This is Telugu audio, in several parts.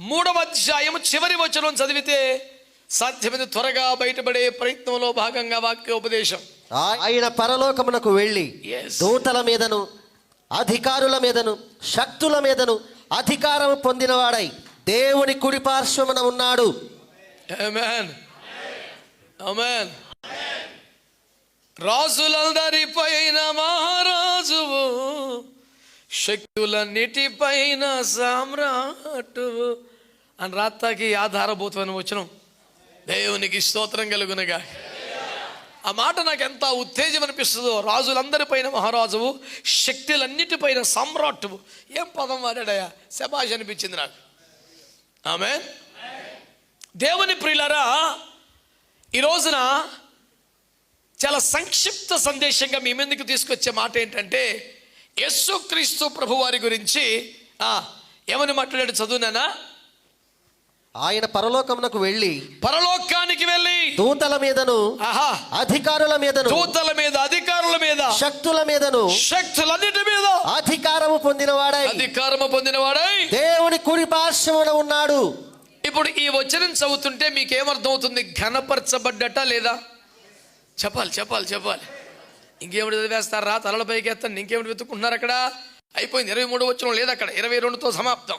మూడవ అధ్యాయం చివరి వచనం చదివితే సాధ్యమైన త్వరగా బయటపడే ప్రయత్నంలో భాగంగా వాక్యోపదేశం ఆయన పరలోకమునకు వెళ్ళి. దూతల మీదను అధికారుల మీదను శక్తుల మీదను అధికారం పొందినవాడై దేవుని కుడి పార్శ్వమున ఉన్నాడు Amen. Amen. రాజులందరి పైన మహారాజువు శక్తులన్నిటిపైన సామ్రాటువు అని రాత్తాకి ఆధారభూతమైన వచ్చిన దేవునికి స్తోత్రం కలుగునగా. ఆ మాట నాకు ఎంత ఉత్తేజం అనిపిస్తుందో. రాజులందరిపైన మహారాజువు శక్తులన్నిటిపైన సమ్రాట్టువు ఏం పదం వాడాడయా శబాష్ అనిపించింది నాకు. ఆమె దేవుని ప్రియులరా ఈ రోజున చాలా సంక్షిప్త సందేశంగా మీ ముందుకు తీసుకొచ్చే మాట ఏంటంటే యేసుక్రీస్తు ప్రభు వారి గురించి ఏమని మాట్లాడాడు చదువునానా? ఆయన పరలోకమునకు వెళ్ళి పరలోకానికి వెళ్ళి దూతల మీదను ఆహా. అధికారుల మీదను దూతల మీద అధికారుల మీద శక్తుల మీదను శక్తులన్నిటి మీద అధికారము పొందినవాడై అధికారము పొందినవాడై దేవుని కుడి పార్శ్వమున ఉన్నాడు. ఇప్పుడు ఈ వచనం చదువుతుంటే మీకు ఏమర్థం అవుతుంది ఘనపరచబడ్డట లేదా? చెప్పాలి చెప్పాలి చెప్పాలి. ఇంకేమిటి చదివేస్తారా? తలల పైకి ఎత్తండి ఇంకేమిటి వెతుక్కుంటున్నారు అక్కడ? అయిపోయింది. ఇరవై మూడు వచ్చిన లేదు అక్కడ. ఇరవై రెండుతో సమాప్తం.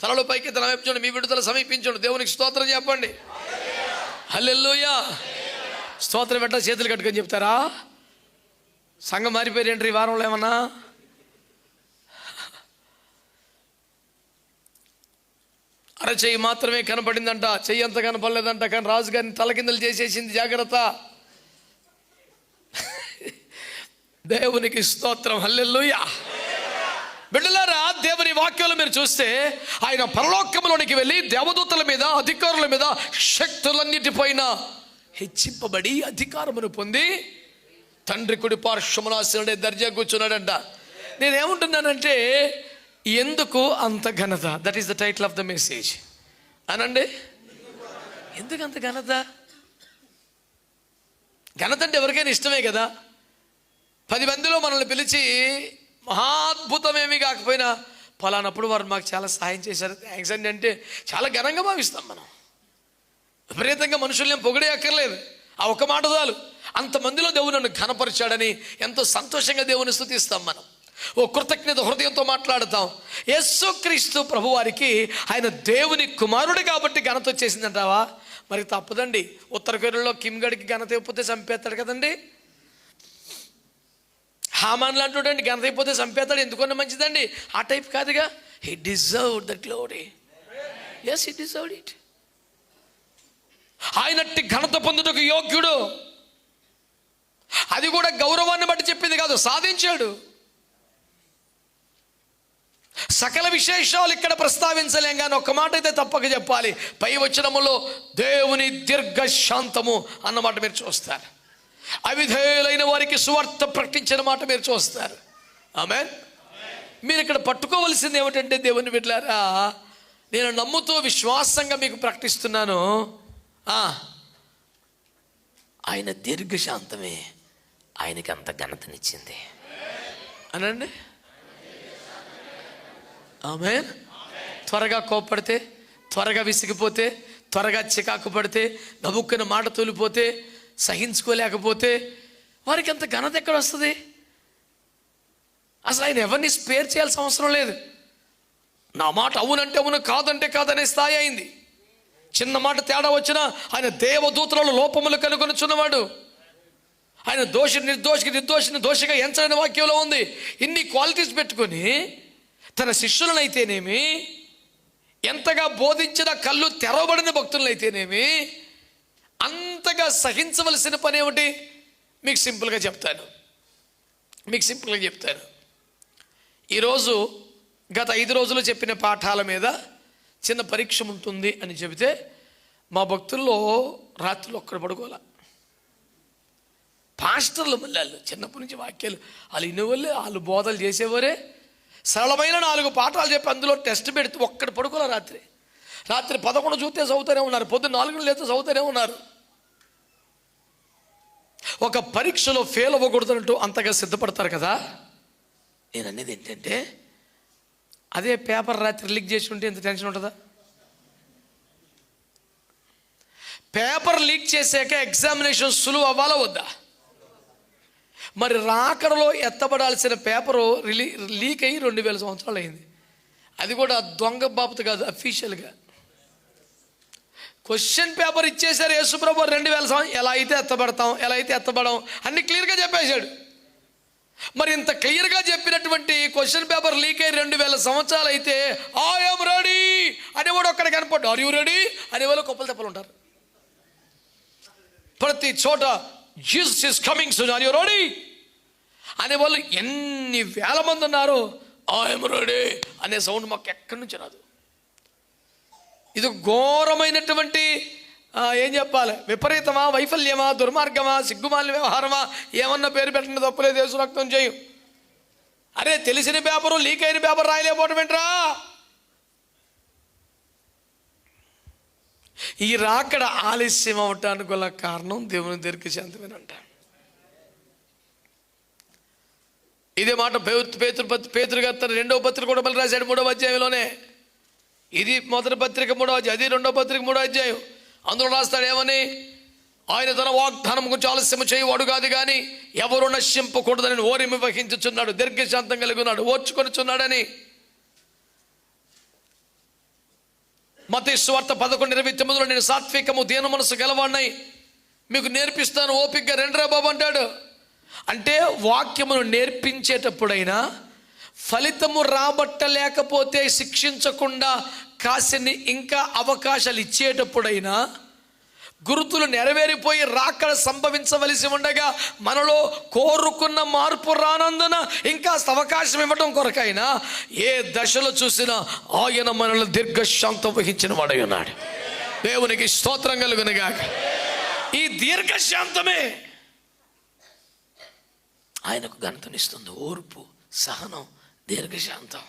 తలలు పైకి తల వైపు మీ విడుదల సమీపించండి. దేవునికి స్తోత్రం చెప్పండి. హల్లెల్లుయా స్తోత్రం పెట్ట చేతులు కట్టుకొని చెప్తారా? సంఘం మారిపోయారేంటి ఈ వారంలో ఏమన్నా? అరచేయి మాత్రమే కనపడిందంట చెయ్యి అంత కనపడలేదంట కానీ రాజుగారిని తలకిందలు చేసేసింది జాగ్రత్త. దేవునికి స్తోత్రం. హల్లెలూయా. బిడ్డలారా దేవుని వాక్యాలు మీరు చూస్తే ఆయన పరలోకంలోనికి వెళ్ళి దేవదూతల మీద అధికారుల మీద శక్తులన్నిటిపైన హెచ్చింపబడి అధికారమును పొంది తండ్రి కుడి పార్శ్వమనాశనుడే దర్జా కూర్చున్నాడంట. నేనేమంటున్నానంటే ఎందుకు అంత ఘనత? That is the title of the message అనండి? ఎందుకు అంత ఘనత? ఘనత అంటే ఎవరికైనా ఇష్టమే కదా? పది మందిలో మనల్ని పిలిచి మహాద్భుతమేమీ కాకపోయినా ఫలానప్పుడు వారు మాకు చాలా సహాయం చేశారు. థ్యాంక్స్ అండి అంటే చాలా ఘనంగా భావిస్తాం మనం. విపరీతంగా మనుషుల్ని పొగిడే అక్కర్లేదు. ఆ ఒక్క మాట చాలు. అంతమందిలో దేవుడు నన్ను ఘనపరిచాడని ఎంతో సంతోషంగా దేవుని స్థుతిస్తాం మనం. ఓ కృతజ్ఞత హృదయంతో మాట్లాడతాం. యేసుక్రీస్తు ప్రభువారికి ఆయన దేవుని కుమారుడు కాబట్టి ఘనత వచ్చేసిందంటావా? మరి తప్పదండి. ఉత్తర కొరియాలో కిమ్ గడికి ఘనత ఇవ్వకపోతే చంపేస్తాడు కదండి. హామాన్ లాంటి ఘనత అయిపోతే చంపేస్తాడు. ఎందుకన్నా మంచిదండి? ఆ టైప్ కాదుగా. He deserve the glory yes he deserve it ఆయనట్టి ఘనత పొందుటకు యోగ్యుడు. అది కూడా గౌరవాన్ని బట్టి చెప్పింది కాదు సాధించాడు. సకల విశేషాలు ఇక్కడ ప్రస్తావించలేం కానీ ఒక్క మాట అయితే తప్పక చెప్పాలి. పై వచనములో దేవుని దీర్ఘ శాంతము అన్నమాట మీరు చూస్తారు. అవిధేయులైన వారికి సువార్త ప్రకటించిన మాట మీరు చూస్తారు. ఆమె మీరు ఇక్కడ పట్టుకోవలసింది ఏమిటంటే దేవుని బిడ్డారా నేను నమ్ముతూ విశ్వాసంగా మీకు ప్రకటిస్తున్నాను. ఆయన దీర్ఘశాంతమే ఆయనకి అంత ఘనతనిచ్చింది. అనండి? ఆమె త్వరగా కోప్పడితే త్వరగా విసిగిపోతే త్వరగా చికాకు పడితే గబుక్కున మాట తోలిపోతే సహించుకోలేకపోతే వారికి అంత ఘనత ఎక్కడ వస్తుంది? అసలు ఆయన ఎవరిని స్పేర్ చేయాల్సిన అవసరం లేదు. నా మాట అవునంటే అవును కాదంటే కాదనే స్థాయి అయింది. చిన్న మాట తేడా వచ్చినా ఆయన దేవదూతలలో లోపములు కనుగొనుచున్నవాడు. ఆయన దోష నిర్దోషికి నిర్దోషిని దోషిగా ఎంచలేని వాక్యంలో ఉంది. ఇన్ని క్వాలిటీస్ పెట్టుకొని తన శిష్యులనైతేనేమి ఎంతగా బోధించిన కళ్ళు తెరవబడిన భక్తులనైతేనేమి ఎంతగా సహించవలసిన పని ఏమిటి? మీకు సింపుల్గా చెప్తాను. మీకు సింపుల్గా చెప్తాను. ఈరోజు గత ఐదు రోజులు చెప్పిన పాఠాల మీద చిన్న పరీక్ష ఉంటుంది అని చెబితే మా భక్తుల్లో రాత్రులు ఒక్కడు పడుకోలే పాస్టర్లు మళ్ళీ వాళ్ళు చిన్నప్పటి నుంచి వాక్యాలు వాళ్ళు ఇన్నోళ్ళే వాళ్ళు బోధలు చేసేవారే. సరళమైన నాలుగు పాఠాలు చెప్పి అందులో టెస్ట్ పెడితే ఒక్కడు పడుకోలే రాత్రి. రాత్రి పదకొండు చూస్తే చదువుతూనే ఉన్నారు పొద్దున్న నాలుగు లేతే చదువుతూనే ఉన్నారు. ఒక పరీక్షలో ఫెయిల్ అవ్వకూడదంటూ అంతగా సిద్ధపడతారు కదా? నేను అనేది ఏంటంటే అదే పేపర్ రాత్రి లీక్ చేసి ఉంటే ఎంత టెన్షన్ ఉంటుందా? పేపర్ లీక్ చేశాక ఎగ్జామినేషన్ సులువు అవ్వాలా వద్దా? మరి రాకడలో ఎత్తబడాల్సిన పేపరు రిలీ లీక్ అయ్యి రెండు వేల సంవత్సరాలు అయింది. అది కూడా దొంగ బాబుతో కాదు అఫీషియల్గా క్వశ్చన్ పేపర్ ఇచ్చేసారు యేసుప్రభు రెండు వేల సంవత్సరం. ఎలా అయితే ఎత్తబడతాం ఎలా అయితే ఎత్తబడం అన్ని క్లియర్గా చెప్పేశాడు. మరి ఇంత క్లియర్గా చెప్పినటువంటి క్వశ్చన్ పేపర్ లీక్ అయ్యి రెండు వేల సంవత్సరాలు అయితే ఐఎమ్ రెడీ అనేవాడు ఒక్కడ కనపడ్డు ఆర్ యూ రెడీ అనేవాళ్ళు కొప్పలు తెప్పలు ఉంటారు. ప్రతి చోట Jesus is coming soon are you ready అనేవాళ్ళు ఎన్ని వేల మంది ఉన్నారు? ఐఎమ్ రెడీ అనే సౌండ్ మాకు ఎక్కడి నుంచి రాదు. ఇది ఘోరమైనటువంటి ఏం చెప్పాలి? విపరీతమా వైఫల్యమా దుర్మార్గమా సిగ్గుమాలిన వ్యవహారమా ఏమన్నా పేరు పెట్టండి తప్పులేదు దేశ రక్తం చేయు. అరే తెలిసిన పేపరు లీక్ అయిన పేపర్ రాయలేకపోవటం ఏంట్రా? ఈ రాకడ ఆలస్యం అవటానికి గల కారణం దేవుని దీర్ఘ శాంతమేనంట. ఇదే మాట పేతృ పేతృ పేతురు రెండవ పత్రిక కూడా మళ్ళీ రాశాడు మూడవ అధ్యాయంలోనే. ఇది మొదటి పత్రిక మూడో అధ్యాయం అది రెండో పత్రిక మూడో అధ్యాయం. అందులో రాస్తాడు ఏమని? ఆయన తన వాగ్దానం గురించి ఆలస్యం చేయవాడు కాదు కానీ ఎవరు నశింపకూడదని ఓరిమి వహించుచున్నాడు దీర్ఘశాంతం కలిగి ఉన్నాడు ఓర్చుకొనిచున్నాడని. మత స్వార్థ పదకొండు ఇరవై తొమ్మిదిలో నేను సాత్వికము దీన మనసు గెలవాడినై మీకు నేర్పిస్తాను ఓపికగా రెండరా బాబు అంటాడు. అంటే వాక్యమును నేర్పించేటప్పుడైనా ఫలితము రాబట్టలేకపోతే శిక్షించకుండా కాసిని ఇంకా అవకాశాలు ఇచ్చేటప్పుడైనా గురుతులు నెరవేరిపోయి రాకడ సంభవించవలసి ఉండగా మనలో కోరుకున్న మార్పు రానందున ఇంకా అవకాశం ఇవ్వడం కొరకైనా ఏ దశలో చూసినా ఆయన మనల్ని దీర్ఘశాంతం వహించిన వాడై ఉన్నాడు. దేవునికి స్తోత్రం కలుగునగా ఈ దీర్ఘశాంతమే ఆయనకు ఘనతనిస్తుంది. ఓర్పు సహనం దీర్ఘశాంతం.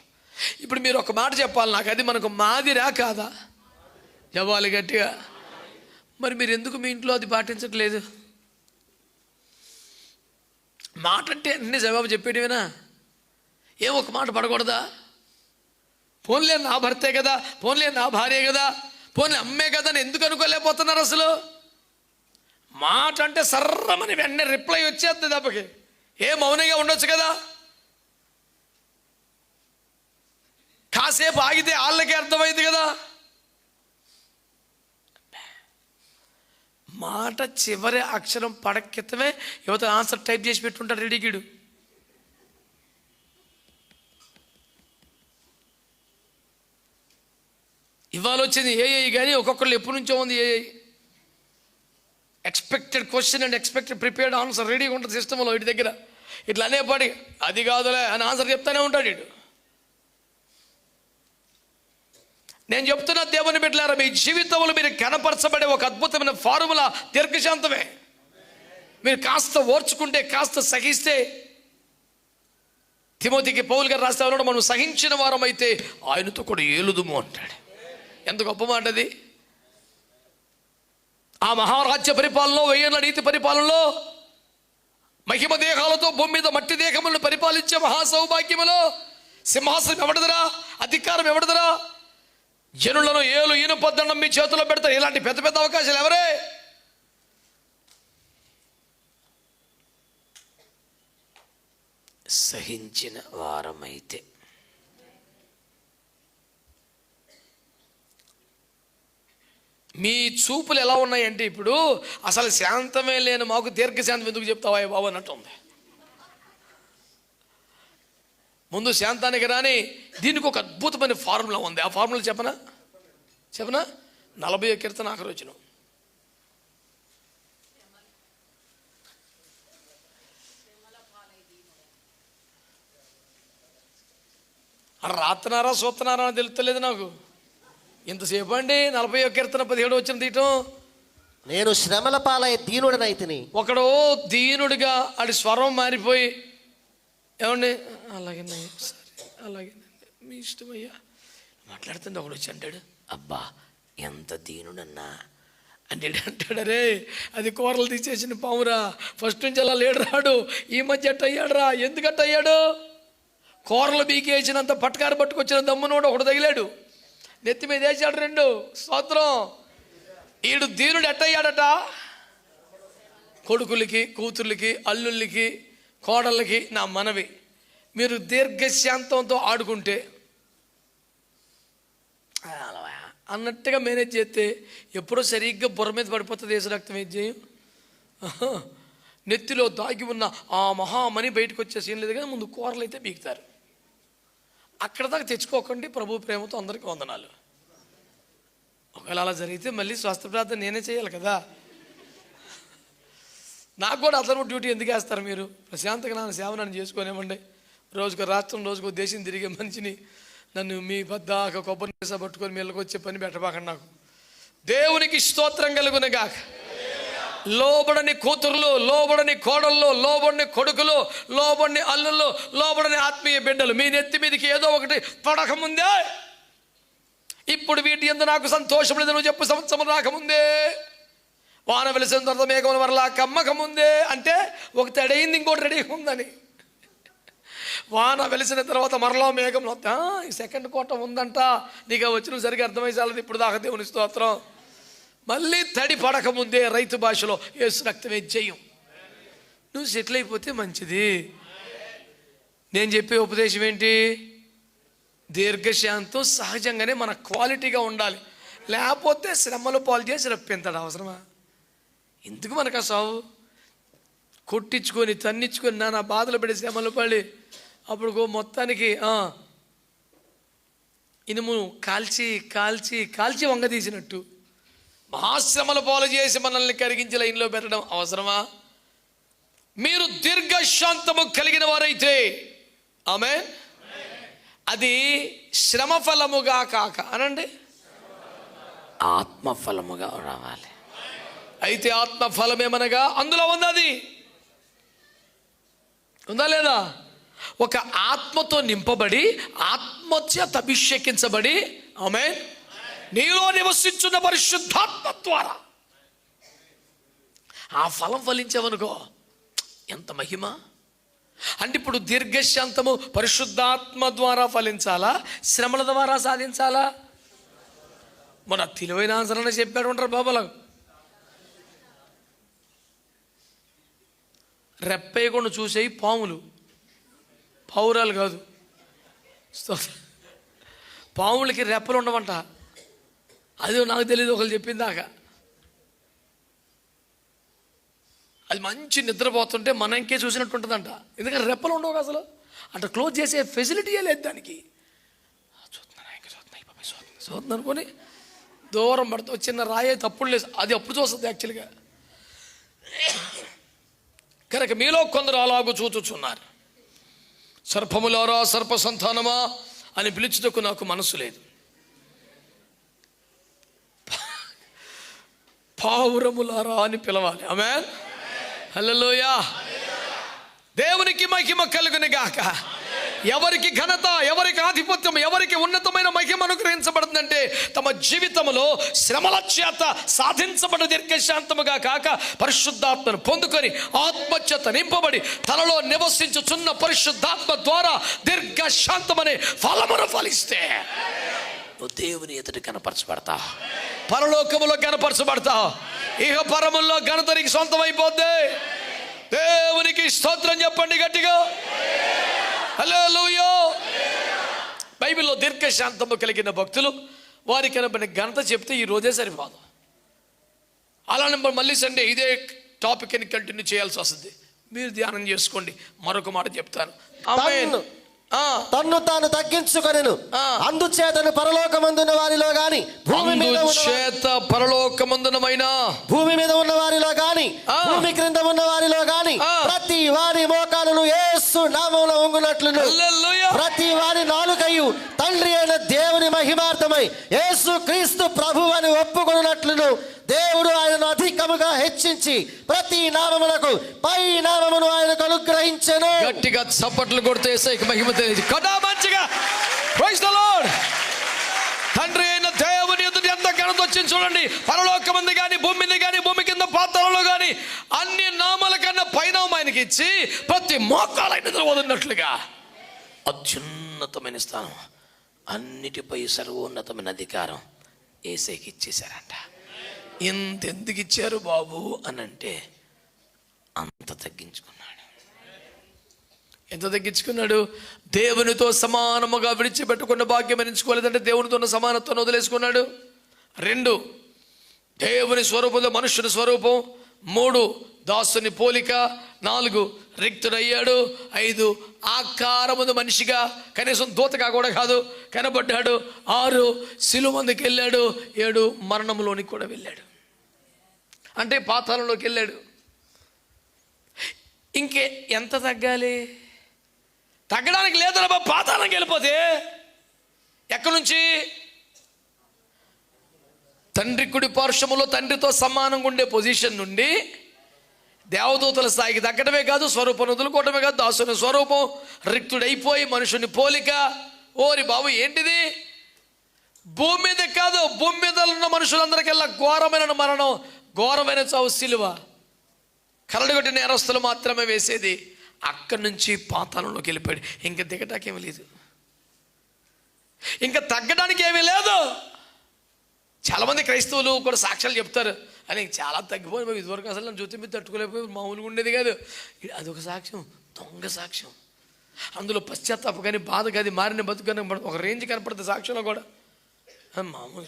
ఇప్పుడు మీరు ఒక మాట చెప్పాలి నాకు అది మనకు మాదిరా కాదా? చెప్పాలి గట్టిగా. మరి మీరు ఎందుకు మీ ఇంట్లో అది పాటించట్లేదు? మాట అంటే అన్ని జవాబు చెప్పేటివేనా? ఏం ఒక మాట పడకూడదా? పోన్లే నా భర్తే కదా పోన్లే నా భార్య కదా పోన్లే అమ్మే కదా అని ఎందుకు అనుకోలేకపోతున్నారు అసలు? మాట అంటే సర్రమని వెంటనే రిప్లై వచ్చేస్తుంది దెబ్బకి ఏ మౌనంగా ఉండొచ్చు కదా? కాసేపు ఆగితే వాళ్ళకి అర్థమైంది కదా. మాట చివరి అక్షరం పడక్కితమే యువత ఆన్సర్ టైప్ చేసి పెట్టుంటాడు రెడీగిడు ఇవాళ వచ్చింది ఏఐ కానీ ఒక్కొక్కళ్ళు ఎప్పటి నుంచో ఉంది AI expected question and expected prepared answer రెడీగా ఉంటుంది సిస్టంలో వీటి దగ్గర. ఇట్లా అనేపాటి అది కాదులే అని ఆన్సర్ చెప్తానే ఉంటాడు వీడు. నేను చెప్తున్న దేవుని బిడ్డలారా మీ జీవితంలో మీరు కనపరచబడే ఒక అద్భుతమైన ఫార్ములా దీర్ఘశాంతమే. మీరు కాస్త ఓర్చుకుంటే కాస్త సహిస్తే తిమోతికి పౌలు గారు రాస్తే మనం సహించిన వారం అయితే ఆయనతో కూడా ఏలుదుము అంటాడు. ఎంత గొప్ప మాట అది. ఆ మహారాజ్య పరిపాలనలో వెయ్యేళ్ళ నీతి పరిపాలనలో మహిమ దేహాలతో భూమి మీద మట్టి దేహములను పరిపాలించే మహాసౌభాగ్యములో సింహాసనం ఎవడదరా? అధికారం ఎవడదరా? జనులను ఏలు ఈనుపద్దడం మీ చేతిలో పెడతారు. ఇలాంటి పెద్ద పెద్ద అవకాశాలు ఎవరే? సహించిన వారమైతే. మీ చూపులు ఎలా ఉన్నాయంటే ఇప్పుడు అసలు శాంతమే లేని మాకు దీర్ఘశాంతం ఎందుకు చెప్తావా బాబు అన్నట్టు ఉంది ముందు శాంతానికి రాని దీనికి ఒక అద్భుతమైన ఫార్ములా ఉంది. ఆ ఫార్ములా చెప్పనా? చెప్పనా? నలభై కీర్తన ఆఖరి వచ్చిన రాత్రనారా సూత్రనారా అని తెలుస్తలేదు నాకు. ఇంతసేపు అండి నలభై కీర్తన పదిహేడు వచ్చిన తీయటం. నేను శ్రమల పాలై దీనుడనైతిని ఒకడు దీనుడిగా ఆడి స్వరం మారిపోయి ఏమండి? అలాగేనండి. సరే అలాగేనండి మీ ఇష్టమయ్యా మాట్లాడుతుంటే ఒకడు వచ్చి అంటాడు అబ్బా ఎంత దీనుడన్నా. అంటే అంటాడు అరే అది కూరలు తీసేసిన పావురా. ఫస్ట్ నుంచి అలా లేడు రాడు. ఈ మధ్య అట్ట అయ్యాడురా ఎందుకట్ట అయ్యాడు? కూరలు బీకేసినంత పట్టకారు పట్టుకొచ్చిన దమ్మునోడు ఒకడు తగిలాడు. నెత్తి మీద వేసాడు రెండు. స్తోత్రం. ఈడు దీనుడు ఎట్టయ్యాడట కొడుకులకి కూతుర్లకి అల్లుళ్ళకి కోడళ్ళకి నా మనవి. మీరు దీర్ఘశాంతంతో ఆడుకుంటే అన్నట్టుగా మేనేజ్ చేస్తే ఎప్పుడో సరిగ్గా బుర్ర మీద పడిపోతుంది ఏసు రక్తం ఏం చేయం? నెత్తిలో దాగి ఉన్న ఆ మహామణి బయటకు వచ్చే సీన్ లేదు కానీ ముందు కూరలు అయితే బీగుతారు అక్కడ దాకా తెచ్చుకోకండి ప్రభు ప్రేమతో అందరికీ వందనాలు. ఒకవేళ అలా జరిగితే మళ్ళీ స్వస్థ ప్రార్థన నేనే చేయాలి కదా. నాకు కూడా అతను డ్యూటీ ఎందుకు వేస్తారు మీరు? ప్రశాంతంగా నా సేవ నన్ను చేసుకోనివ్వండి. రోజుకు రాష్ట్రం రోజుకు దేశం తిరిగే మనిషిని నన్ను మీ బద్దాక కొబ్బరి నీస పట్టుకొని మీళ్ళకి వచ్చే పని పెట్టబాకండి నాకు. దేవునికి స్తోత్రం కలుగునగాక లోబడని కూతుర్లు లోబడని కోడళ్ళు లోబడిని కొడుకులు లోబడిని అల్లుళ్ళు లోబడని ఆత్మీయ బిడ్డలు మీ నెత్తి మీదకి ఏదో ఒకటి పడకముందే ఇప్పుడు వీటి ఎందు నాకు సంతోషం లేదు నువ్వు చెప్పు సంవత్సరం రాకముందే. వాన వెలిసిన తర్వాత మేఘం వరలా కమ్మకముందే అంటే ఒక తడైంది ఇంకోటి రెడీ ఉందని వాన వెలిసిన తర్వాత మరలా మేఘం ఈ సెకండ్ కోట ఉందంట నీకు వచ్చిన సరిగ్గా అర్థమై చాలదు ఇప్పుడు దాకా దేవుని స్తోత్రం. మళ్ళీ తడి పడక ముందే రైతు భాషలో ఏసు రక్తమే చెయ్యం నువ్వు సెటిల్ అయిపోతే మంచిది. నేను చెప్పే ఉపదేశం ఏంటి? దీర్ఘశాంతం సహజంగానే మన క్వాలిటీగా ఉండాలి. లేకపోతే శ్రమలు పాలు చేసి రప్పింతడు అవసరమా? ఎందుకు మనకు ఆ సావు? కొట్టించుకొని తన్నించుకొని నానా బాధలు పడి శ్రమలు పడి అప్పుడు మొత్తానికి ఇనుము కాల్చి కాల్చి కాల్చి వంగ తీసినట్టు. మహాశ్రమల పాలు చేసి మనల్ని కరిగించి లైన్లో పెట్టడం అవసరమా? మీరు దీర్ఘశాంతము కలిగిన వారైతే ఆమె అది శ్రమ ఫలముగా కాక అనండి? ఆత్మఫలముగా రావాలి. అయితే ఆత్మ ఫలమేమనగా అందులో ఉన్నది. ఉందా లేదా? ఒక ఆత్మతో నింపబడి ఆత్మచేత అభిషేకించబడి ఆమె నీలో నివసించున్న పరిశుద్ధాత్మ ద్వారా. ఆ ఫలం ఫలించామనుకో ఎంత మహిమ. అంటే ఇప్పుడు దీర్ఘశాంతము పరిశుద్ధాత్మ ద్వారా ఫలించాలా? శ్రమల ద్వారా సాధించాలా? మన తెలివైన ఆన్సర్ అని చెప్పాడు ఉంటారు బాబాలకు రెప్పేయకుండా చూసేవి పాములు. పావురాలు కాదు. పాములకి రెప్పలు ఉండవంట. అది నాకు తెలియదు ఒకరు చెప్పిందాక అది మంచి నిద్రపోతుంటే మన ఇంకే చూసినట్టు ఉంటుందంట. ఎందుకంటే రెప్పలు ఉండవు అసలు. అంటే క్లోజ్ చేసే ఫెసిలిటీయే లేదు దానికి. చూస్తున్నాను ఇంకా చూస్తుంది అనుకొని దూరం పడుతూ చిన్న రాయే తప్పుడు లేదు. అది అప్పుడు చూస్తుంది యాక్చువల్గా కనుక మీలో కొందరు అలాగూ చూచుచున్నారు. సర్పములారా సర్ప సంతానమా అని పిలుచుటకు నాకు మనసు లేదు. పావురములారా అని పిలవాలి. ఆమె హలోయా దేవునికి మహిమ కలుగునిగాక. గాక ఎవరికి ఘనత ఎవరికి ఆధిపత్యం ఎవరికి ఉన్నతమైన మహిమ అనుగ్రహించబడుతుందంటే తమ జీవితంలో శ్రమల చేత సాధించబడి దీర్ఘశాంతముగా కాక పరిశుద్ధాత్మను పొందుకొని ఆత్మచేత నింపబడి తనలో నివసించుచున్న పరిశుద్ధాత్మ ద్వారా దీర్ఘశాంతమనే ఫలమును ఫలిస్తే నువ్వు దేవుని ఎదుటి కనపరచబడతా. పరలోకములో కనపరచబడతా. ఇహ పరముల్లో ఘనత నీకు సొంతమైపోద్ది. దేవునికి స్తోత్రం చెప్పండి గట్టిగా. హల్లెలూయా. బైబిల్లో దీర్ఘశాంతము కలిగిన భక్తులు వారికి కనబడిన ఘనత చెప్తే ఈ రోజే సరిపోదు. అలానే మళ్ళీ సండే ఇదే టాపిక్ అని కంటిన్యూ చేయాల్సి వస్తుంది. మీరు ధ్యానం చేసుకోండి. మరొక మాట చెప్తాను. తన్ను. తాను తగ్గించుకొనెను. అందుచేతను పరలోకమందున్న వారిలో గాని భూమి మీద అందుచేత పరలోకమందునమైన భూమి మీద ఉన్న వారిలో గాని. భూమి క్రింద ఉన్న వారిలో గాని. ప్రతి వారి మోకాలను యేసు నామంలో హల్లెలూయా. ప్రతి వారి నాలుకయు తండ్రి అయిన దేవుని మహిమార్థమై యేసు క్రీస్తు ప్రభు అని ఒప్పుకొనున్నట్లును దేవుడు ఆయనను అధికముగా హెచ్చించి ప్రతి నామమునకు పై నామమును ఆయనకు అనుగ్రహించెను. గట్టిగా చప్పట్లు కొడితే ఏసైకి మహిమ తెలియదు. కదా మంచిగా? ప్రైజ్ ద లార్డ్ తండ్రి అయిన దేవుని ఎదుటి ఎంత ఘనత వచ్చింది చూడండి. పరలోక మంది కానీ భూమి మీద కానీ భూమి కింద పాత్రలో కానీ అన్ని నామాల కన్నా పైన ఆయనకి ఇచ్చి ప్రతి మోకాలైన వదిలినట్లుగా. అత్యున్నతమైన స్థానం. అన్నిటిపై సర్వోన్నతమైన అధికారం ఏసైకి ఇచ్చేశారంట. ఇంత ఎందుకు ఇచ్చారు బాబు అని అంటే అంత తగ్గించుకున్నాడు. ఎంత తగ్గించుకున్నాడు? దేవునితో సమానముగా విడిచిపెట్టుకున్న భాగ్యం ఎంచుకోలేదంటే దేవునితో ఉన్న సమానత్వాన్ని వదిలేసుకున్నాడు. రెండు దేవుని స్వరూపంలో మనుషుని స్వరూపం. మూడు దాసుని పోలిక. నాలుగు రిక్తుడయ్యాడు. ఐదు ఆకారముందు మనిషిగా కనీసం దూతగా కూడా కాదు కనబడ్డాడు. ఆరు సిలువందుకు వెళ్ళాడు ఏడు మరణంలోనికి కూడా వెళ్ళాడు. అంటే పాతాళంలోకి వెళ్ళాడు. ఇంకే ఎంత తగ్గాలి? తగ్గడానికి లేదు రా పాతాళంకి వెళ్ళిపోతే. ఎక్కడి నుంచి? తండ్రి కుడి పార్శ్వములో తండ్రితో సమానంగా ఉండే పొజిషన్ నుండి దేవదూతల స్థాయికి తగ్గడమే కాదు స్వరూపం వదులుకోవటమే కాదు దాసుని స్వరూపం రిక్తుడైపోయి మనుషుని పోలిక. ఓరి బాబు ఏంటిది? భూమి మీద కాదు భూమి మీద ఉన్న మనుషులందరికెల్లా ఘోరమైన మరణం. ఘోరమైన చావు సిలువ. కరడుగొట్టి నేరస్తులు మాత్రమే వేసేది అక్కడి నుంచి పాతాళంలోకి వెళ్ళిపోయాడు. ఇంకా దిగటాకేమీ లేదు. ఇంకా తగ్గడానికి ఏమీ లేదు. చాలామంది క్రైస్తవులు కూడా సాక్ష్యాలు చెప్తారు. అని చాలా తగ్గిపోయి మేము ఇదివరకు అసలు నన్ను జ్యోతి మీద తట్టుకోలేకపోయి మామూలుగా ఉండేది కాదు. అదొక సాక్ష్యం దొంగ సాక్ష్యం. అందులో పశ్చాత్తాప కానీ బాధ కానీ మారిన బతుకు కానీ ఒక రేంజ్ కనపడుతుంది సాక్ష్యంలో కూడా. మామూలు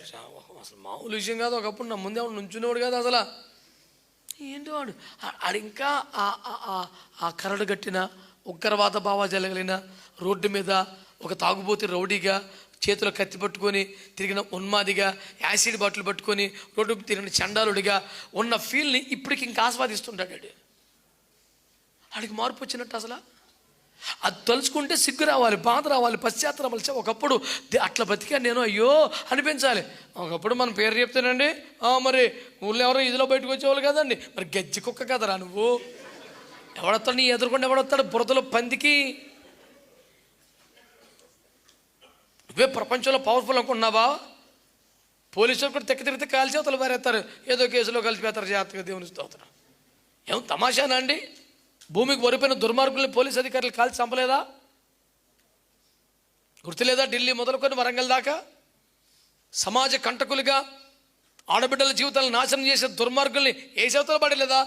అసలు మామూలు విషయం కాదు. ఒకప్పుడు నా ముందే వాడు నుంచునేవాడు కాదు అసలు. ఏంటి వాడు ఆ- ఆడు ఇంకా ఆ- ఆ- కరడు కట్టిన ఉగ్రవాద భావాజాలు కలిగిన రోడ్డు మీద ఒక తాగుబోతి రౌడీగా చేతిలో కత్తి పట్టుకొని తిరిగిన ఉన్మాదిగా యాసిడ్ బాటిల్ పట్టుకొని రోడ్డు తిరిగిన చండాలుడిగా ఉన్న ఫీల్ని ఇప్పటికి ఇంకా ఆస్వాదిస్తుంటాడు వాడు. వాడికి మార్పు వచ్చినట్టు అసలు? అది తలుచుకుంటే సిగ్గు రావాలి బాధ రావాలి పశ్చాత్తం ఒకప్పుడు అట్లా బతికా నేను అయ్యో అనిపించాలి. ఒకప్పుడు మన పేరు చెప్తానండి మరి ఊళ్ళో ఎవరో ఇదిలో బయటకు వచ్చేవాళ్ళు కదండి. మరి గజ్జి కుక్క కదరా నువ్వు? ఎవడొస్తాడు? నీ ఎదుర్కొండ ఎవడొస్తాడు? బురదలో పందికి. నువ్వే ప్రపంచంలో పవర్ఫుల్ అనుకున్నావా పోలీసులు కూడా తెక్క తిరిగితే కాల్చి పారేస్తారు. ఏదో కేసులో కలిసిపోతారు. జాగ్రత్తగా దేవుని స్తోత్రం. ఏం తమాషానా అండి? భూమికి ఒరిపోయిన దుర్మార్గుల్ని పోలీస్ అధికారులు కాల్చి చంపలేదా? గుర్తులేదా ఢిల్లీ మొదలుకొని వరంగల్ దాకా? సమాజ కంటకులుగా ఆడబిడ్డల జీవితాలను నాశనం చేసే దుర్మార్గుల్ని ఏ చేతలు పడలేదా?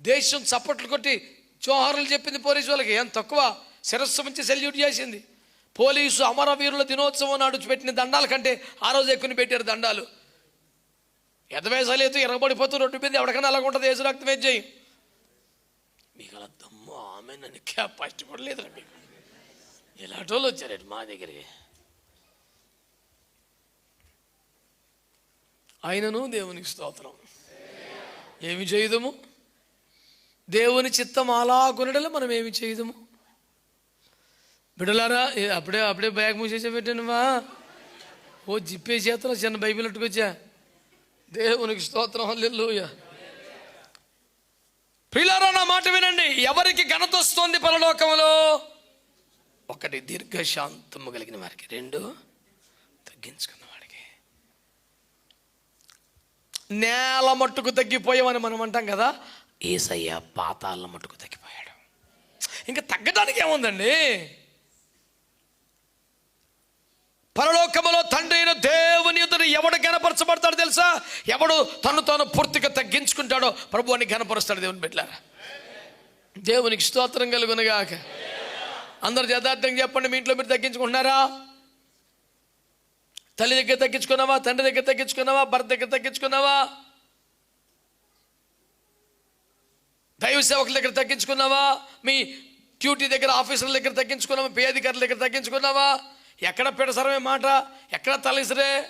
దేశం చప్పట్లు కొట్టి జోహార్లు చెప్పింది పోలీసు వాళ్ళకి ఏం తక్కువ? శిరస్సు నుంచి సెల్యూట్ చేసింది. పోలీసు అమరవీరుల దినోత్సవం నాడు పెట్టిన దండాల కంటే ఆ రోజు ఎక్కువ పెట్టారు దండాలు. ఎదవేసాలు అయితే ఎరగబడిపోతూ రొట్టు మీద ఎవరికైనా అలాగ ఉంటుంది ఏసు రక్తం ఏం చేయి? మీకు అలా దమ్ము ఆమె నన్ను క్యాపాసిటీ కూడా లేదురా మీకు. ఇలాంటి వాళ్ళు వచ్చారండి మా దగ్గరికి? ఆయనను దేవునికి స్తోత్రం. ఏమి చేయదము? దేవుని చిత్తం అలా కొనడలో మనం ఏమి చేయదము? బిడలారా అప్పుడే అప్పుడే బ్యాగ్ మూసేసే పెట్టానువా? ఓ జిప్పే చేతలో చిన్న బైబిల్ అట్టుకొచ్చా? దేవునికి స్తోత్రం హల్లెలూయ. పిల్లరా నా మాట వినండి. ఎవరికి ఘనత వస్తుంది పరలోకంలో ఒకటి దీర్ఘశాంతము కలిగిన వారికి. రెండు తగ్గించుకున్న వాడికి నేల మట్టుకు తగ్గిపోయామని మనం అంటాం కదా? ఏసయ్య పాతాల మట్టుకు తగ్గిపోయాడు. ఇంకా తగ్గడానికి ఏముందండి? పరలోకములో తండ్రి అయిన దేవుని ఎవడు గనపరచబడతాడు తెలుసా? ఎవడు తను తాను పూర్తిగా తగ్గించుకుంటాడో ప్రభు అని గనపరుస్తాడు దేవుని బిడ్డలారా. దేవునికి స్తోత్రం కలుగునగాక. అందరు యథార్థంగా చెప్పండి మీ ఇంట్లో మీరు తగ్గించుకుంటున్నారా? తల్లి దగ్గర తగ్గించుకున్నావా? తండ్రి దగ్గర తగ్గించుకున్నావా? భర్త దగ్గర తగ్గించుకున్నావా? దైవ సేవకుల దగ్గర తగ్గించుకున్నావా? మీ డ్యూటీ దగ్గర ఆఫీసర్ల దగ్గర తగ్గించుకున్నావా? పే అధికారుల దగ్గర తగ్గించుకున్నావా? ఎక్కడ పెడసరమే మాట? ఎక్కడ తలసిరే?